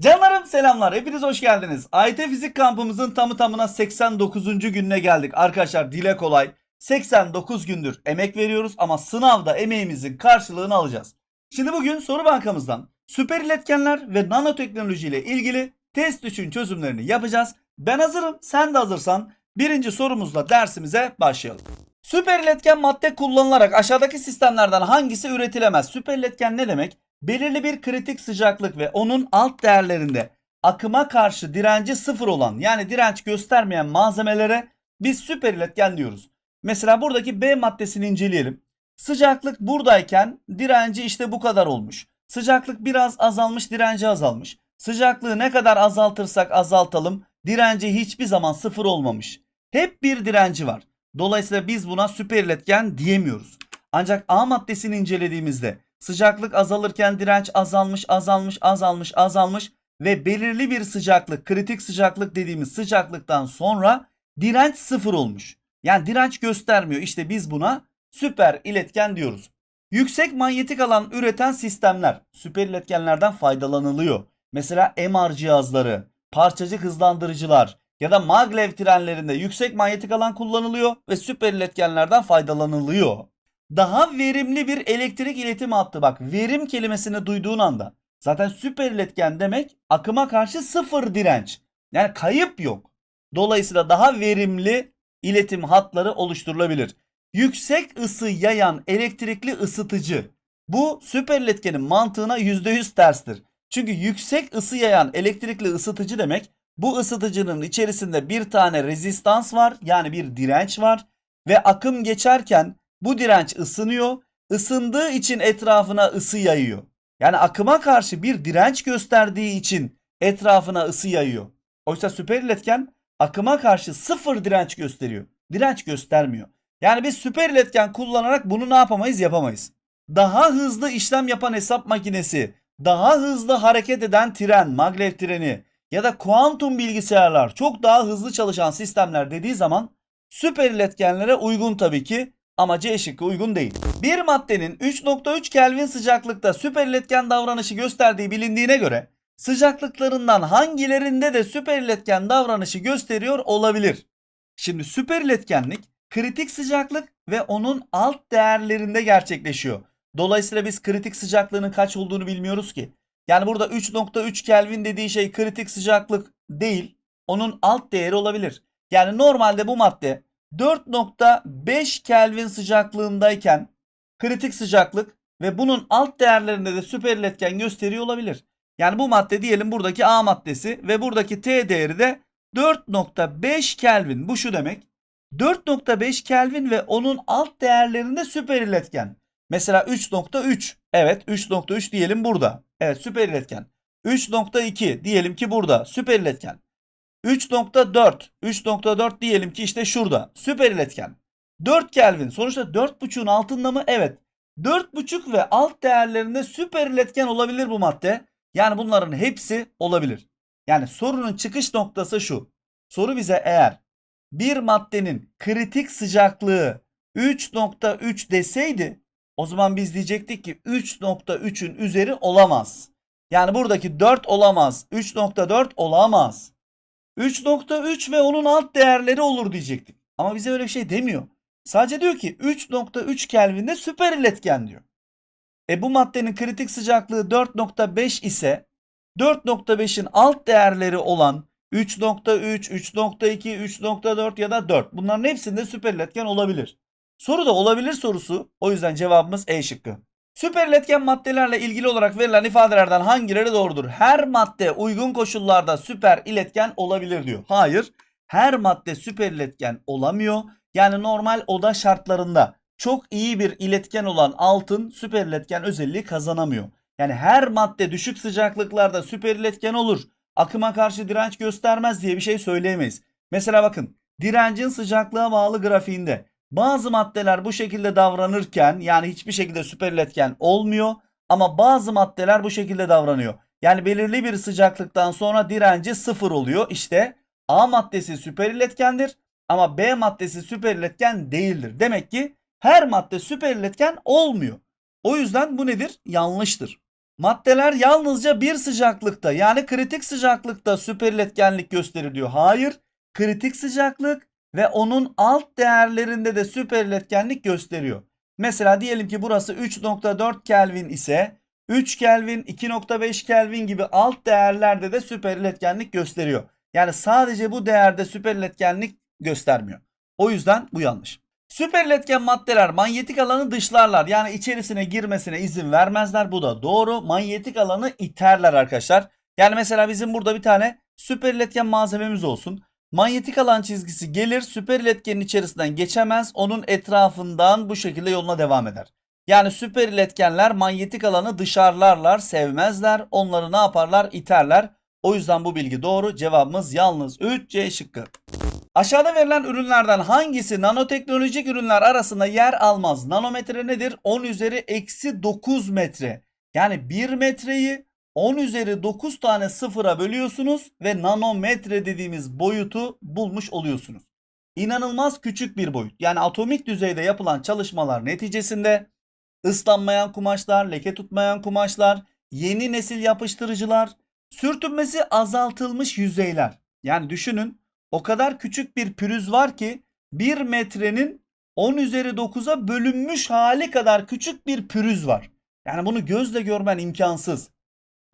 Canlarım selamlar. Hepiniz hoş geldiniz. AYT Fizik kampımızın tamı tamına 89. gününe geldik. Arkadaşlar dile kolay. 89 gündür emek veriyoruz ama sınavda emeğimizin karşılığını alacağız. Şimdi bugün soru bankamızdan süper iletkenler ve nanoteknoloji ile ilgili test için çözümlerini yapacağız. Ben hazırım. Sen de hazırsan birinci sorumuzla dersimize başlayalım. Süper iletken madde kullanılarak aşağıdaki sistemlerden hangisi üretilemez? Süper iletken ne demek? Belirli bir kritik sıcaklık ve onun alt değerlerinde akıma karşı direnci sıfır olan yani direnç göstermeyen malzemelere biz süper iletken diyoruz. Mesela buradaki B maddesini inceleyelim. Sıcaklık buradayken direnci işte bu kadar olmuş. Sıcaklık biraz azalmış, direnci azalmış. Sıcaklığı ne kadar azaltırsak azaltalım, direnci hiçbir zaman sıfır olmamış. Hep bir direnci var. Dolayısıyla biz buna süper iletken diyemiyoruz. Ancak A maddesini incelediğimizde sıcaklık azalırken direnç azalmış, azalmış, azalmış, azalmış ve belirli bir sıcaklık, kritik sıcaklık dediğimiz sıcaklıktan sonra direnç sıfır olmuş. Yani direnç göstermiyor. İşte biz buna süper iletken diyoruz. Yüksek manyetik alan üreten sistemler süper iletkenlerden faydalanılıyor. Mesela MR cihazları, parçacık hızlandırıcılar ya da maglev trenlerinde yüksek manyetik alan kullanılıyor ve süper iletkenlerden faydalanılıyor. Daha verimli bir elektrik iletim hattı bak verim kelimesini duyduğun anda zaten süper iletken demek akıma karşı sıfır direnç. Yani kayıp yok. Dolayısıyla daha verimli iletim hatları oluşturulabilir. Yüksek ısı yayan elektrikli ısıtıcı. Bu süper iletkenin mantığına %100 terstir. Çünkü yüksek ısı yayan elektrikli ısıtıcı demek bu ısıtıcının içerisinde bir tane rezistans var yani bir direnç var ve akım geçerken bu direnç ısınıyor. Isındığı için etrafına ısı yayıyor. Yani akıma karşı bir direnç gösterdiği için etrafına ısı yayıyor. Oysa süper iletken akıma karşı sıfır direnç gösteriyor. Direnç göstermiyor. Yani biz süper iletken kullanarak bunu ne yapamayız yapamayız. Daha hızlı işlem yapan hesap makinesi, daha hızlı hareket eden tren, maglev treni ya da kuantum bilgisayarlar çok daha hızlı çalışan sistemler dediği zaman süper iletkenlere uygun tabii ki ama C şıkkı uygun değil. Bir maddenin 3.3 Kelvin sıcaklıkta süper iletken davranışı gösterdiği bilindiğine göre sıcaklıklarından hangilerinde de süper iletken davranışı gösteriyor olabilir? Şimdi süper iletkenlik kritik sıcaklık ve onun alt değerlerinde gerçekleşiyor. Dolayısıyla biz kritik sıcaklığının kaç olduğunu bilmiyoruz ki. Yani burada 3.3 Kelvin dediği şey kritik sıcaklık değil. Onun alt değeri olabilir. Yani normalde bu madde 4.5 Kelvin sıcaklığındayken kritik sıcaklık ve bunun alt değerlerinde de süper iletken gösteriyor olabilir. Yani bu madde diyelim buradaki A maddesi ve buradaki T değeri de 4.5 Kelvin. Bu şu demek. 4.5 Kelvin ve onun alt değerlerinde süper iletken. Mesela 3.3. Evet 3.3 diyelim burada. Evet süper iletken. 3.2 diyelim ki burada. Süper iletken. 3.4. 3.4 diyelim ki işte şurada. Süper iletken. 4 Kelvin. Sonuçta 4.5'un altında mı? Evet. 4.5 ve alt değerlerinde süper iletken olabilir bu madde. Yani bunların hepsi olabilir. Yani sorunun çıkış noktası şu. Soru bize eğer bir maddenin kritik sıcaklığı 3.3 deseydi o zaman biz diyecektik ki 3.3'ün üzeri olamaz. Yani buradaki 4 olamaz. 3.4 olamaz. 3.3 ve onun alt değerleri olur diyecektik. Ama bize öyle bir şey demiyor. Sadece diyor ki 3.3 Kelvin'de süper iletken diyor. E bu maddenin kritik sıcaklığı 4.5 ise 4.5'in alt değerleri olan 3.3, 3.2, 3.4 ya da 4 bunların hepsinde süper iletken olabilir. Soru da olabilir sorusu. O yüzden cevabımız E şıkkı. Süper iletken maddelerle ilgili olarak verilen ifadelerden hangileri doğrudur? Her madde uygun koşullarda süper iletken olabilir diyor. Hayır. Her madde süper iletken olamıyor. Yani normal oda şartlarında çok iyi bir iletken olan altın süper iletken özelliği kazanamıyor. Yani her madde düşük sıcaklıklarda süper iletken olur. Akıma karşı direnç göstermez diye bir şey söyleyemeyiz. Mesela bakın direncin sıcaklığa bağlı grafiğinde bazı maddeler bu şekilde davranırken yani hiçbir şekilde süper iletken olmuyor ama bazı maddeler bu şekilde davranıyor. Yani belirli bir sıcaklıktan sonra direnci sıfır oluyor. İşte A maddesi süper iletkendir ama B maddesi süper iletken değildir. Demek ki her madde süper iletken olmuyor. O yüzden bu nedir? Yanlıştır. Maddeler yalnızca bir sıcaklıkta yani kritik sıcaklıkta süper iletkenlik gösteriliyor. Hayır, kritik sıcaklık ve onun alt değerlerinde de süper iletkenlik gösteriyor. Mesela diyelim ki burası 3.4 Kelvin ise 3 Kelvin, 2.5 Kelvin gibi alt değerlerde de süper iletkenlik gösteriyor. Yani sadece bu değerde süper iletkenlik göstermiyor. O yüzden bu yanlış. Süper iletken maddeler manyetik alanı dışlarlar. Yani içerisine girmesine izin vermezler. Bu da doğru. Manyetik alanı iterler arkadaşlar. Yani mesela bizim burada bir tane süper iletken malzememiz olsun. Manyetik alan çizgisi gelir süper iletkenin içerisinden geçemez. Onun etrafından bu şekilde yoluna devam eder. Yani süper iletkenler manyetik alanı dışarılarlar, sevmezler. Onları ne yaparlar? İterler. O yüzden bu bilgi doğru. Cevabımız yalnız 3 C şıkkı. Aşağıda verilen ürünlerden hangisi nanoteknolojik ürünler arasında yer almaz? Nanometre nedir? 10 üzeri eksi 9 metre. Yani 1 metreyi 10 üzeri 9 tane sıfıra bölüyorsunuz ve nanometre dediğimiz boyutu bulmuş oluyorsunuz. İnanılmaz küçük bir boyut. Yani atomik düzeyde yapılan çalışmalar neticesinde ıslanmayan kumaşlar, leke tutmayan kumaşlar, yeni nesil yapıştırıcılar, sürtünmesi azaltılmış yüzeyler. Yani düşünün o kadar küçük bir pürüz var ki 1 metrenin 10 üzeri 9'a bölünmüş hali kadar küçük bir pürüz var. Yani bunu gözle görmen imkansız.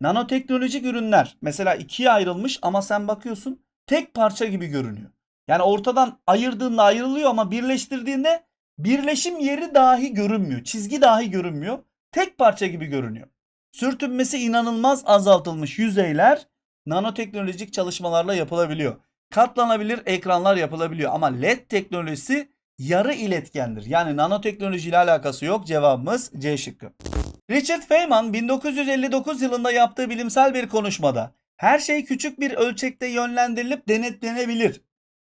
Nanoteknolojik ürünler mesela ikiye ayrılmış ama sen bakıyorsun tek parça gibi görünüyor. Yani ortadan ayırdığında ayrılıyor ama birleştirdiğinde birleşim yeri dahi görünmüyor. Çizgi dahi görünmüyor. Tek parça gibi görünüyor. Sürtünmesi inanılmaz azaltılmış yüzeyler nanoteknolojik çalışmalarla yapılabiliyor. Katlanabilir ekranlar yapılabiliyor ama LED teknolojisi yarı iletkendir. Yani nanoteknoloji ile alakası yok. Cevabımız C şıkkı. Richard Feynman 1959 yılında yaptığı bilimsel bir konuşmada her şey küçük bir ölçekte yönlendirilip denetlenebilir.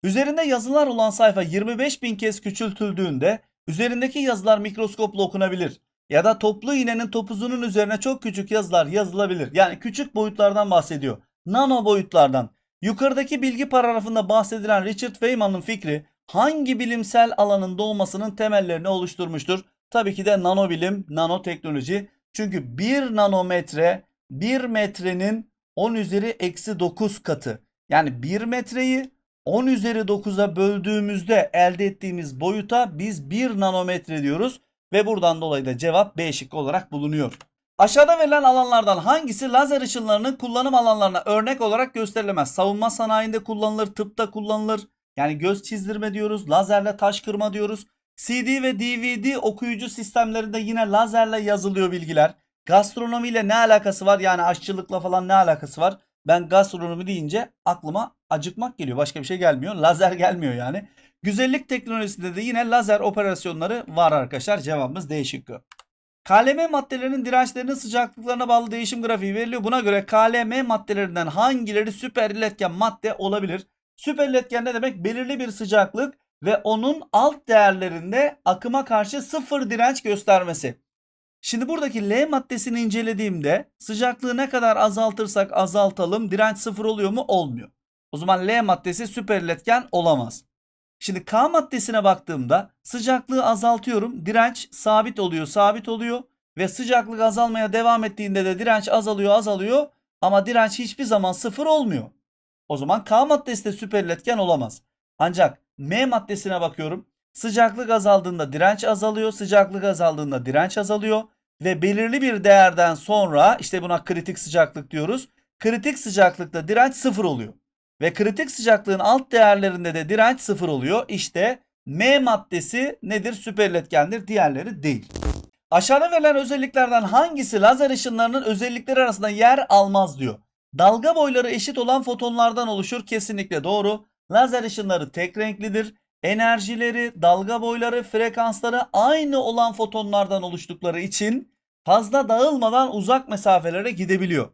Üzerinde yazılar olan sayfa 25 bin kez küçültüldüğünde üzerindeki yazılar mikroskopla okunabilir. Ya da toplu iğnenin topuzunun üzerine çok küçük yazılar yazılabilir. Yani küçük boyutlardan bahsediyor. Nano boyutlardan. Yukarıdaki bilgi paragrafında bahsedilen Richard Feynman'ın fikri hangi bilimsel alanın doğmasının temellerini oluşturmuştur? Tabii ki de nanobilim, nanoteknoloji. Çünkü 1 nanometre 1 metrenin 10 üzeri eksi 9 katı. Yani 1 metreyi 10 üzeri 9'a böldüğümüzde elde ettiğimiz boyuta biz 1 nanometre diyoruz. Ve buradan dolayı da cevap B şıkkı olarak bulunuyor. Aşağıda verilen alanlardan hangisi lazer ışınlarının kullanım alanlarına örnek olarak gösterilemez? Savunma sanayinde kullanılır, tıpta kullanılır. Yani göz çizdirme diyoruz, lazerle taş kırma diyoruz. CD ve DVD okuyucu sistemlerinde yine lazerle yazılıyor bilgiler. Gastronomiyle ne alakası var? Yani aşçılıkla falan ne alakası var? Ben gastronomi deyince aklıma acıkmak geliyor. Başka bir şey gelmiyor. Lazer gelmiyor yani. Güzellik teknolojisinde de yine lazer operasyonları var arkadaşlar. Cevabımız D şıkkı. KLM maddelerinin dirençlerinin sıcaklıklarına bağlı değişim grafiği veriliyor. Buna göre KLM maddelerinden hangileri süper iletken madde olabilir? Süper iletken ne demek? Belirli bir sıcaklık ve onun alt değerlerinde akıma karşı sıfır direnç göstermesi. Şimdi buradaki L maddesini incelediğimde sıcaklığı ne kadar azaltırsak azaltalım direnç sıfır oluyor mu? Olmuyor. O zaman L maddesi süper iletken olamaz. Şimdi K maddesine baktığımda sıcaklığı azaltıyorum. Direnç sabit oluyor, sabit oluyor ve sıcaklık azalmaya devam ettiğinde de direnç azalıyor, azalıyor ama direnç hiçbir zaman sıfır olmuyor. O zaman K maddesi de süper iletken olamaz. Ancak M maddesine bakıyorum. Sıcaklık azaldığında direnç azalıyor, sıcaklık azaldığında direnç azalıyor ve belirli bir değerden sonra işte buna kritik sıcaklık diyoruz. Kritik sıcaklıkta direnç sıfır oluyor. Ve kritik sıcaklığın alt değerlerinde de direnç sıfır oluyor. İşte M maddesi nedir? Süper iletkendir. Diğerleri değil. Aşağıda verilen özelliklerden hangisi lazer ışınlarının özellikleri arasında yer almaz diyor. Dalga boyları eşit olan fotonlardan oluşur. Kesinlikle doğru. Lazer ışınları tek renklidir. Enerjileri, dalga boyları, frekansları aynı olan fotonlardan oluştukları için fazla dağılmadan uzak mesafelere gidebiliyor.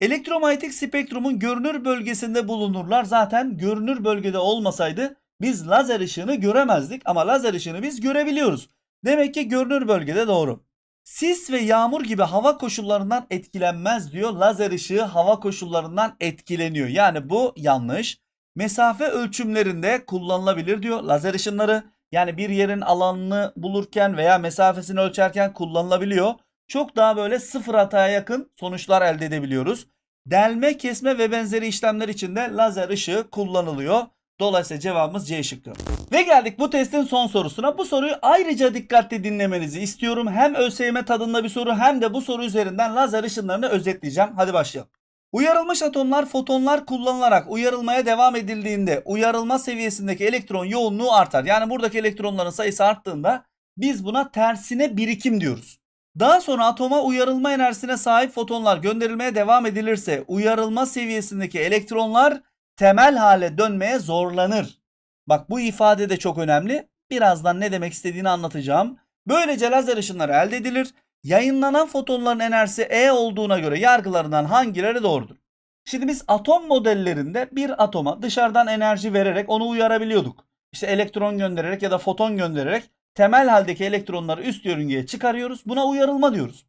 Elektromanyetik spektrumun görünür bölgesinde bulunurlar. Zaten görünür bölgede olmasaydı biz lazer ışığını göremezdik ama lazer ışığını biz görebiliyoruz. Demek ki görünür bölgede doğru. Sis ve yağmur gibi hava koşullarından etkilenmez diyor. Lazer ışığı hava koşullarından etkileniyor. Yani bu yanlış. Mesafe ölçümlerinde kullanılabilir diyor lazer ışınları. Yani bir yerin alanını bulurken veya mesafesini ölçerken kullanılabiliyor. çok daha böyle sıfır hataya yakın sonuçlar elde edebiliyoruz. Delme, kesme ve benzeri işlemler için de lazer ışığı kullanılıyor. Dolayısıyla cevabımız C şıkkı. Ve geldik bu testin son sorusuna. Bu soruyu ayrıca dikkatli dinlemenizi istiyorum. Hem ÖSYM tadında bir soru hem de bu soru üzerinden lazer ışınlarını özetleyeceğim. Hadi başlayalım. Uyarılmış atomlar fotonlar kullanılarak uyarılmaya devam edildiğinde uyarılma seviyesindeki elektron yoğunluğu artar. Yani buradaki elektronların sayısı arttığında biz buna tersine birikim diyoruz. Daha sonra atoma uyarılma enerjisine sahip fotonlar gönderilmeye devam edilirse uyarılma seviyesindeki elektronlar temel hale dönmeye zorlanır. Bak bu ifade de çok önemli. Birazdan ne demek istediğini anlatacağım. Böylece lazer ışınları elde edilir. Yayınlanan fotonların enerjisi E olduğuna göre yargılarından hangileri doğrudur? Şimdi biz atom modellerinde bir atoma dışarıdan enerji vererek onu uyarabiliyorduk. İşte elektron göndererek ya da foton göndererek temel haldeki elektronları üst yörüngeye çıkarıyoruz. Buna uyarılma diyoruz.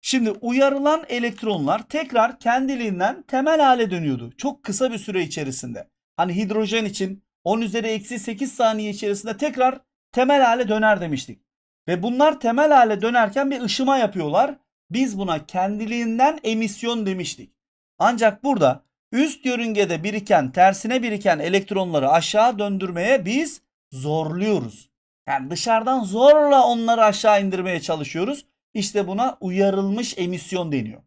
Şimdi uyarılan elektronlar tekrar kendiliğinden temel hale dönüyordu. Çok kısa bir süre içerisinde. Hani hidrojen için 10 üzeri eksi 8 saniye içerisinde tekrar temel hale döner demiştik. Ve bunlar temel hale dönerken bir ışıma yapıyorlar. Biz buna kendiliğinden emisyon demiştik. Ancak burada üst yörüngede biriken, tersine biriken elektronları aşağı döndürmeye biz zorluyoruz. Yani dışarıdan zorla onları aşağı indirmeye çalışıyoruz. İşte buna uyarılmış emisyon deniyor.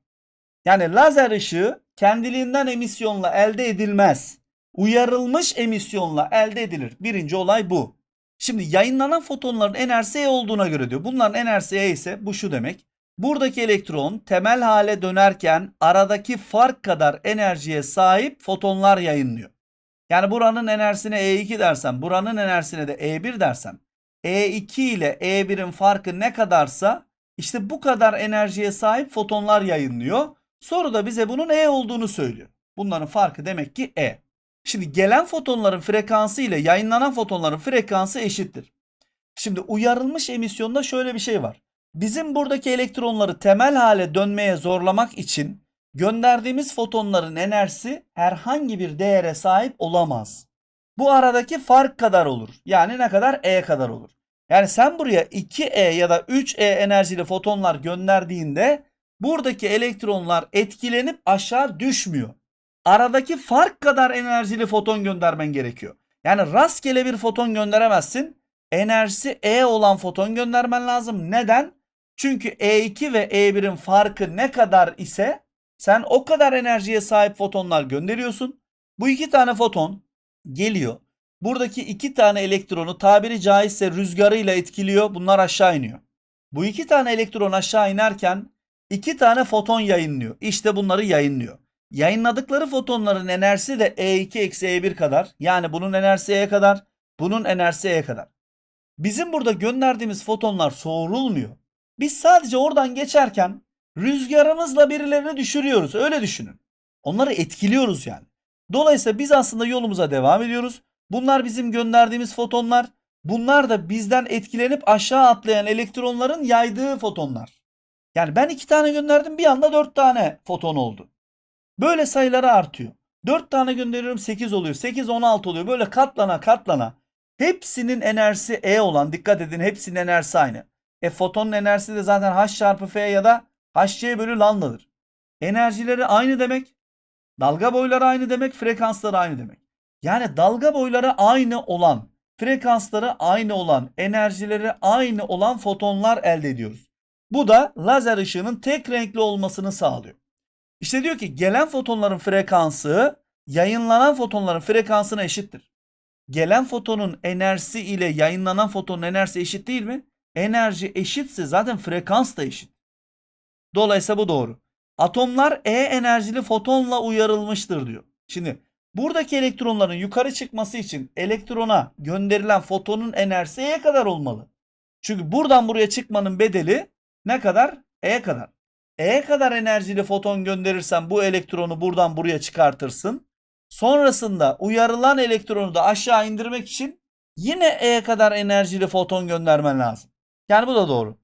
Yani lazer ışığı kendiliğinden emisyonla elde edilmez. Uyarılmış emisyonla elde edilir. Birinci olay bu. Şimdi yayınlanan fotonların enerjisi E olduğuna göre diyor. Bunların enerjisi E ise bu şu demek. Buradaki elektron temel hale dönerken aradaki fark kadar enerjiye sahip fotonlar yayınlıyor. Yani buranın enerjisine E2 dersem, buranın enerjisine de E1 dersem, E2 ile E1'in farkı ne kadarsa işte bu kadar enerjiye sahip fotonlar yayınlıyor. Soru da bize bunun E olduğunu söylüyor. Bunların farkı demek ki E. Şimdi gelen fotonların frekansı ile yayınlanan fotonların frekansı eşittir. Şimdi uyarılmış emisyonda şöyle bir şey var. Bizim buradaki elektronları temel hale dönmeye zorlamak için gönderdiğimiz fotonların enerjisi herhangi bir değere sahip olamaz. Bu aradaki fark kadar olur. Yani ne kadar? E kadar olur. Yani sen buraya 2E ya da 3E enerjili fotonlar gönderdiğinde buradaki elektronlar etkilenip aşağı düşmüyor. Aradaki fark kadar enerjili foton göndermen gerekiyor. Yani rastgele bir foton gönderemezsin. Enerjisi E olan foton göndermen lazım. Neden? Çünkü E2 ve E1'in farkı ne kadar ise sen o kadar enerjiye sahip fotonlar gönderiyorsun. Bu iki tane foton geliyor. Buradaki iki tane elektronu tabiri caizse rüzgarıyla etkiliyor. Bunlar aşağı iniyor. Bu iki tane elektron aşağı inerken iki tane foton yayınlıyor. İşte bunları yayınlıyor. Yayınladıkları fotonların enerjisi de E2 eksi E1 kadar. Yani bunun enerjisi E kadar. Bunun enerjisi E kadar. Bizim burada gönderdiğimiz fotonlar soğurulmuyor. Biz sadece oradan geçerken rüzgarımızla birilerini düşürüyoruz. Öyle düşünün. Onları etkiliyoruz yani. Dolayısıyla biz aslında yolumuza devam ediyoruz. Bunlar bizim gönderdiğimiz fotonlar. Bunlar da bizden etkilenip aşağı atlayan elektronların yaydığı fotonlar. Yani ben iki tane gönderdim bir anda dört tane foton oldu. Böyle sayıları artıyor. 4 tane gönderiyorum 8 oluyor. 8 16 oluyor. Böyle katlana katlana. Hepsinin enerjisi E olan dikkat edin hepsinin enerjisi aynı. E fotonun enerjisi de zaten H çarpı F ya da HC bölü lambdadır. Enerjileri aynı demek. Dalga boyları aynı demek. Frekansları aynı demek. Yani dalga boyları aynı olan, frekansları aynı olan, enerjileri aynı olan fotonlar elde ediyoruz. Bu da lazer ışığının tek renkli olmasını sağlıyor. İşte diyor ki gelen fotonların frekansı yayınlanan fotonların frekansına eşittir. Gelen fotonun enerjisi ile yayınlanan fotonun enerjisi eşit değil mi? Enerji eşitse zaten frekans da eşit. Dolayısıyla bu doğru. Atomlar E enerjili fotonla uyarılmıştır diyor. Şimdi buradaki elektronların yukarı çıkması için elektrona gönderilen fotonun enerjisi E'ye kadar olmalı. Çünkü buradan buraya çıkmanın bedeli ne kadar? E'ye kadar. E kadar enerjili foton gönderirsen bu elektronu buradan buraya çıkartırsın. Sonrasında uyarılan elektronu da aşağı indirmek için yine E kadar enerjili foton göndermen lazım. Yani bu da doğru.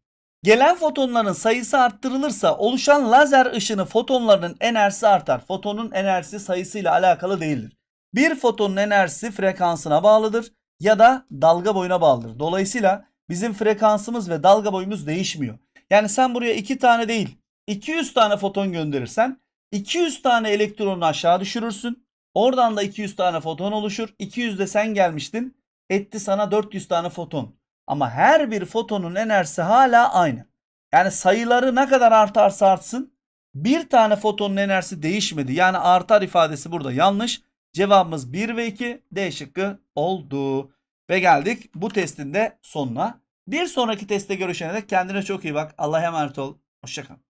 Gelen fotonların sayısı arttırılırsa oluşan lazer ışını fotonlarının enerjisi artar. Fotonun enerjisi sayısıyla alakalı değildir. Bir fotonun enerjisi frekansına bağlıdır ya da dalga boyuna bağlıdır. Dolayısıyla bizim frekansımız ve dalga boyumuz değişmiyor. Yani sen buraya 2 tane değil 200 tane foton gönderirsen 200 tane elektronu aşağı düşürürsün. Oradan da 200 tane foton oluşur. 200 de sen gelmiştin. Etti sana 400 tane foton. Ama her bir fotonun enerjisi hala aynı. Yani sayıları ne kadar artarsa artsın bir tane fotonun enerjisi değişmedi. Yani artar ifadesi burada yanlış. Cevabımız 1 ve 2 D şıkkı oldu. Ve geldik bu testin de sonuna. Bir sonraki testte görüşene dek kendine çok iyi bak. Allah'a emanet ol. Hoşçakal.